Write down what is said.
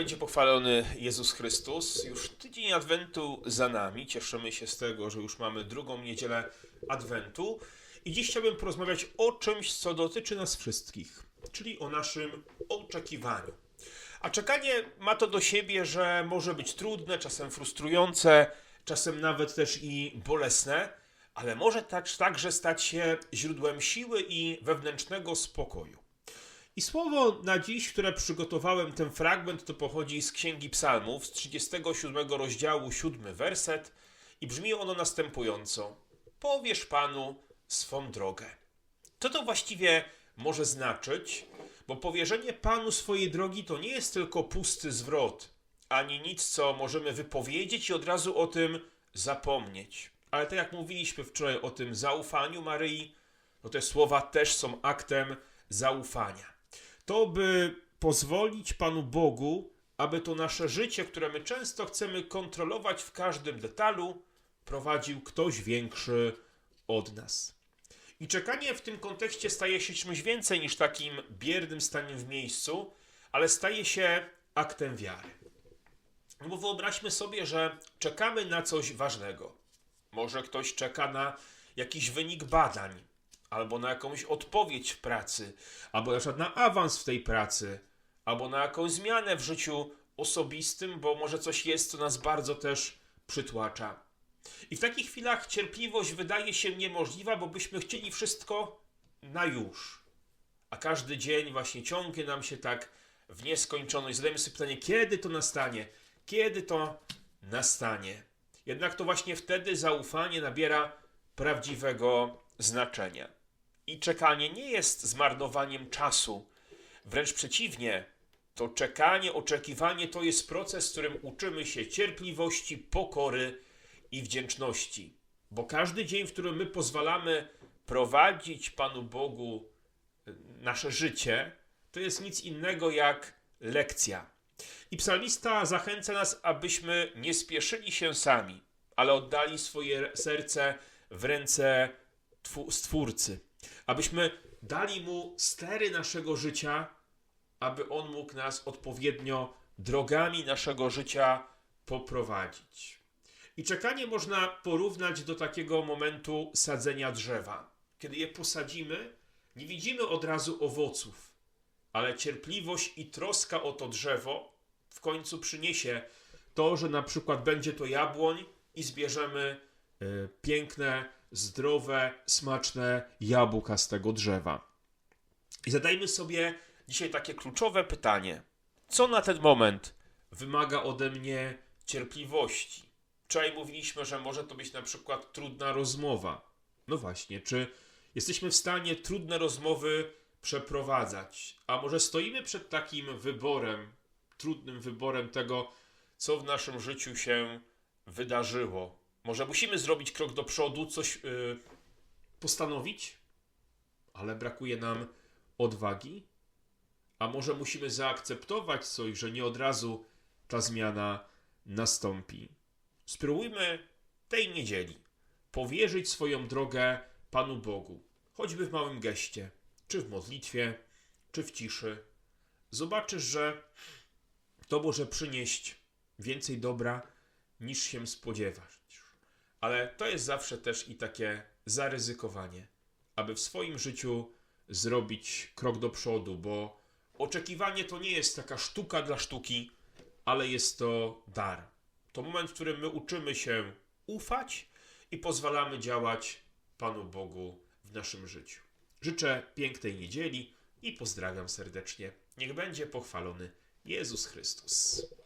będzie pochwalony Jezus Chrystus. Już tydzień Adwentu za nami. Cieszymy się z tego, że już mamy drugą niedzielę Adwentu. I dziś chciałbym porozmawiać o czymś, co dotyczy nas wszystkich, czyli o naszym oczekiwaniu. A czekanie ma to do siebie, że może być trudne, czasem frustrujące, czasem nawet też i bolesne, ale może też także stać się źródłem siły i wewnętrznego spokoju. I słowo na dziś, które przygotowałem, ten fragment, to pochodzi z Księgi Psalmów, z 37 rozdziału, 7 werset i brzmi ono następująco. Powiesz Panu swą drogę. Co to właściwie może znaczyć? Bo powierzenie Panu swojej drogi to nie jest tylko pusty zwrot, ani nic, co możemy wypowiedzieć i od razu o tym zapomnieć. Ale tak jak mówiliśmy wczoraj o tym zaufaniu Maryi, no te słowa też są aktem zaufania. To by pozwolić Panu Bogu, aby to nasze życie, które my często chcemy kontrolować w każdym detalu, prowadził ktoś większy od nas. I czekanie w tym kontekście staje się czymś więcej niż takim biernym staniem w miejscu, ale staje się aktem wiary. No bo wyobraźmy sobie, że czekamy na coś ważnego. Może ktoś czeka na jakiś wynik badań, albo na jakąś odpowiedź w pracy, albo na przykład na awans w tej pracy, albo na jakąś zmianę w życiu osobistym, bo może coś jest, co nas bardzo też przytłacza. I w takich chwilach cierpliwość wydaje się niemożliwa, bo byśmy chcieli wszystko na już. A każdy dzień właśnie ciągnie nam się tak w nieskończoność. Zadajemy sobie pytanie, kiedy to nastanie? Kiedy to nastanie? Jednak to właśnie wtedy zaufanie nabiera prawdziwego znaczenia. I czekanie nie jest zmarnowaniem czasu. Wręcz przeciwnie, to czekanie, oczekiwanie to jest proces, w którym uczymy się cierpliwości, pokory i wdzięczności. Bo każdy dzień, w którym my pozwalamy prowadzić Panu Bogu y, nasze życie, to jest nic innego jak lekcja. I psalmista zachęca nas, abyśmy nie spieszyli się sami, ale oddali swoje serce w ręce Stwórcy. Abyśmy dali Mu stery naszego życia, aby On mógł nas odpowiednio drogami naszego życia poprowadzić. I czekanie można porównać do takiego momentu sadzenia drzewa. Kiedy je posadzimy, nie widzimy od razu owoców, ale cierpliwość i troska o to drzewo w końcu przyniesie to, że na przykład będzie to jabłoń i zbierzemy piękne, zdrowe, smaczne jabłka z tego drzewa. I zadajmy sobie dzisiaj takie kluczowe pytanie: co na ten moment wymaga ode mnie cierpliwości? Wczoraj mówiliśmy, że może to być na przykład trudna rozmowa. No właśnie, czy jesteśmy w stanie trudne rozmowy przeprowadzać? A może stoimy przed takim wyborem, trudnym wyborem tego, co w naszym życiu się wydarzyło? Może musimy zrobić krok do przodu, coś yy, postanowić, ale brakuje nam odwagi? A może musimy zaakceptować coś, że nie od razu ta zmiana nastąpi? Spróbujmy tej niedzieli powierzyć swoją drogę Panu Bogu, choćby w małym geście, czy w modlitwie, czy w ciszy. Zobaczysz, że to może przynieść więcej dobra niż się spodziewasz. Ale to jest zawsze też i takie zaryzykowanie, aby w swoim życiu zrobić krok do przodu, bo oczekiwanie to nie jest taka sztuka dla sztuki, ale jest to dar. To moment, w którym my uczymy się ufać i pozwalamy działać Panu Bogu w naszym życiu. Życzę pięknej niedzieli i pozdrawiam serdecznie. Niech będzie pochwalony Jezus Chrystus.